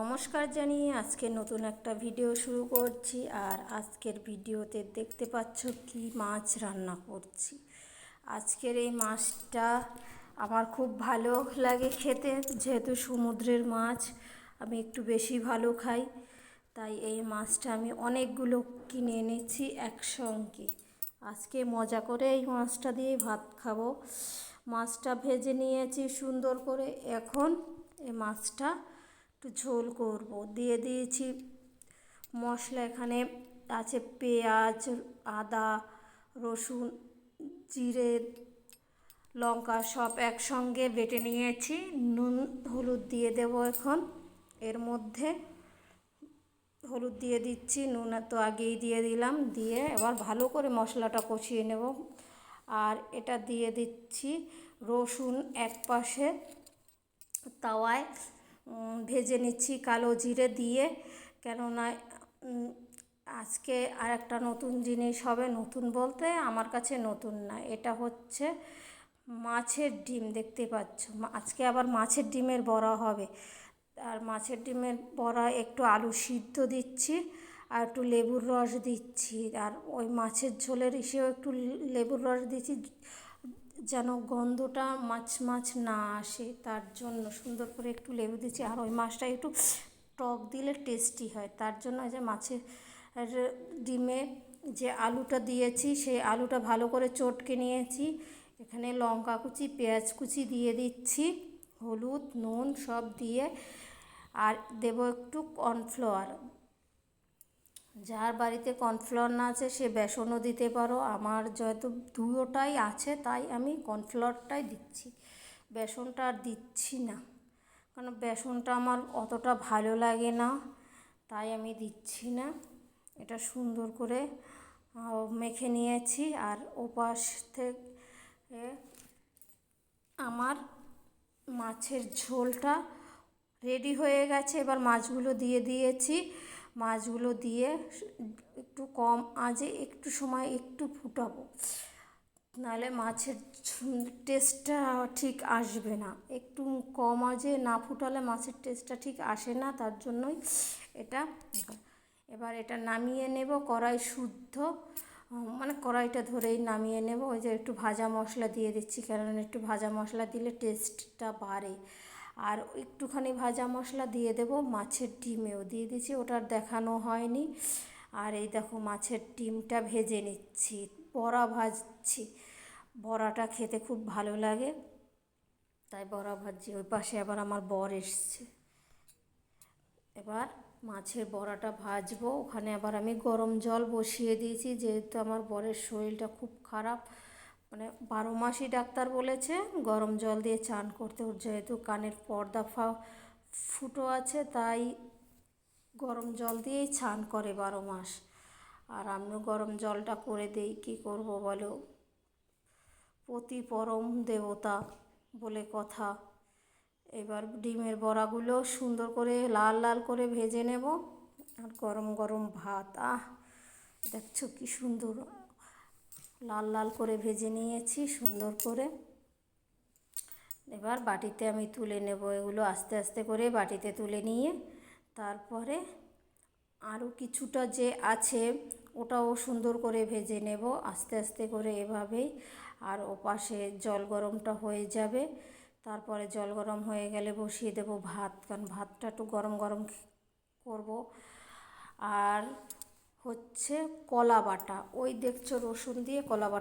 নমস্কার জানিয়ে আজকে নতুন একটা ভিডিও শুরু করছি আর আজকের ভিডিওতে দেখতে পাচ্ছ কি মাছ রান্না করছি। আজকের এই মাছটা আমার খুব ভালো লাগে খেতে, যেহেতু সমুদ্রের মাছ, আমি একটু বেশি ভালো খাই, তাই এই মাছটা আমি অনেকগুলো কিনে এনেছি একসঙ্গে। আজকে মজা করে এই মাছটা দিয়ে ভাত খাব। মাছটা ভেজে নিয়েছি সুন্দর করে। এখন এই মাছটা একটু ঝোল করব। দিয়ে দিয়েছি মশলা এখানে আছে পেঁয়াজ, আদা, রসুন, জিরে, লঙ্কা সব একসঙ্গে বেটে নিয়েছি। নুন, হলুদ দিয়ে দেবো এখন। এর মধ্যে হলুদ দিয়ে দিচ্ছি, নুন তো আগেই দিয়ে দিলাম। দিয়ে এবার ভালো করে মশলাটা কষিয়ে নেব। আর এটা দিয়ে দিচ্ছি রসুন এক পাশে তাওয়ায় ভেজে নিচ্ছি কালো জিরে দিয়ে। কেননা আজকে আর একটা নতুন জিনিস হবে নতুন বলতে আমার কাছে নতুন না। এটা হচ্ছে মাছের ডিম, দেখতে পাচ্ছ। আজকে আবার মাছের ডিমের বড়া হবে। আর মাছের ডিমের বড়া একটু আলু সিদ্ধ দিচ্ছি আর একটু লেবুর রস দিচ্ছি। আর ওই মাছের ঝোলের ইসেও একটু লেবুর রস দিচ্ছি। যেন গন্ধটা মাছ মাছ না আসে, তার জন্য সুন্দর করে একটু লেবু দিচ্ছি। আর ওই মাছটা একটু টক দিলে টেস্টি হয়। তার জন্য যে মাছের ডিমে যে আলুটা দিয়েছি, সেই আলুটা ভালো করে চটকে নিয়েছি। এখানে লঙ্কা কুচি, পেঁয়াজ কুচি দিয়ে দিচ্ছি, হলুদ, নুন সব দিয়ে। আর দেব একটু কর্নফ্লাওয়ার যার বাড়িতে কর্নফ্লাওয়ার না আছে, সে বেসনও দিতে পারো। আমার যেহেতু দুটোটাই আছে, তাই আমি কর্নফ্লাওয়ারটাই দিচ্ছি। বেসনটা আর দিচ্ছি না, কারণ বেসনটা আমার অতটা ভালো লাগে না, তাই আমি দিচ্ছি না। এটা সুন্দর করে মেখে নিয়েছি আর ওপাশ থেকে আমার মাছের ঝোলটা রেডি হয়ে গেছে। এবার মাছগুলো দিয়ে দিয়েছি। মাছগুলো দিয়ে একটু কম আজে একটু সময় একটু ফুটাবো। নাহলে মাছের টেস্টটা ঠিক আসবে না। একটু কম আজে না ফুটালে মাছের টেস্টটা ঠিক আসে না, তার জন্যই এটা এবার এটা নামিয়ে নেব, কড়াই শুদ্ধ। মানে কড়াইটা ধরেই নামিয়ে নেব। ওই যে একটু ভাজা মশলা দিয়ে দিচ্ছি কারণ একটু ভাজা মশলা দিলে টেস্টটা বাড়ে। আর একটুখানি ভাজা মশলা দিয়ে দেব। মাছের ডিমেও দিয়ে দিচ্ছি ওটার দেখানো হয়নি। আর এই দেখো মাছের ডিমটা ভেজে নিচ্ছি, বড়া ভাজছি। বড়াটা খেতে খুব ভালো লাগে। তাই বড়া ভাজছি, ওই পাশে আবার আমার বর এসছে। এবার মাছের বড়াটা ভাজবো। ওখানে আবার আমি গরম জল বসিয়ে দিয়েছি, যেহেতু আমার বরের শরীরটা খুব খারাপ। মানে বারো মাসই ডাক্তার বলেছে, গরম জল দিয়ে চান করতে ওর যেহেতু কানের পর্দা ফা, ফুটো আছে, তাই গরম জল দিয়েই ছান করে বারো মাস। আর আমিও গরম জলটা করে দেই, কী করব বলো? পতি পরম দেবতা বলে কথা। এবার ডিমের বড়াগুলো সুন্দর করে লাল লাল করে ভেজে নেব। আর গরম গরম ভাত, আহ, দেখছ কি সুন্দর। লাল লাল করে ভেজে নিয়েছি, সুন্দর করে। এবার বাটিতে আমি তুলে নেব এগুলো আস্তে আস্তে করে বাটিতে তুলে নিয়ে। তারপরে আরও কিছুটা যে আছে ওটাও সুন্দর করে ভেজে নেব আস্তে আস্তে করে এভাবেই। আর ওপাশে জল গরমটা হয়ে যাবে। তারপরে জল গরম হয়ে গেলে বসিয়ে দেব ভাত, কারণ ভাতটা একটু গরম গরম করব। আর হচ্ছে কলা বাটা। ওই দেখছ রসুন দিয়ে কলা বাটা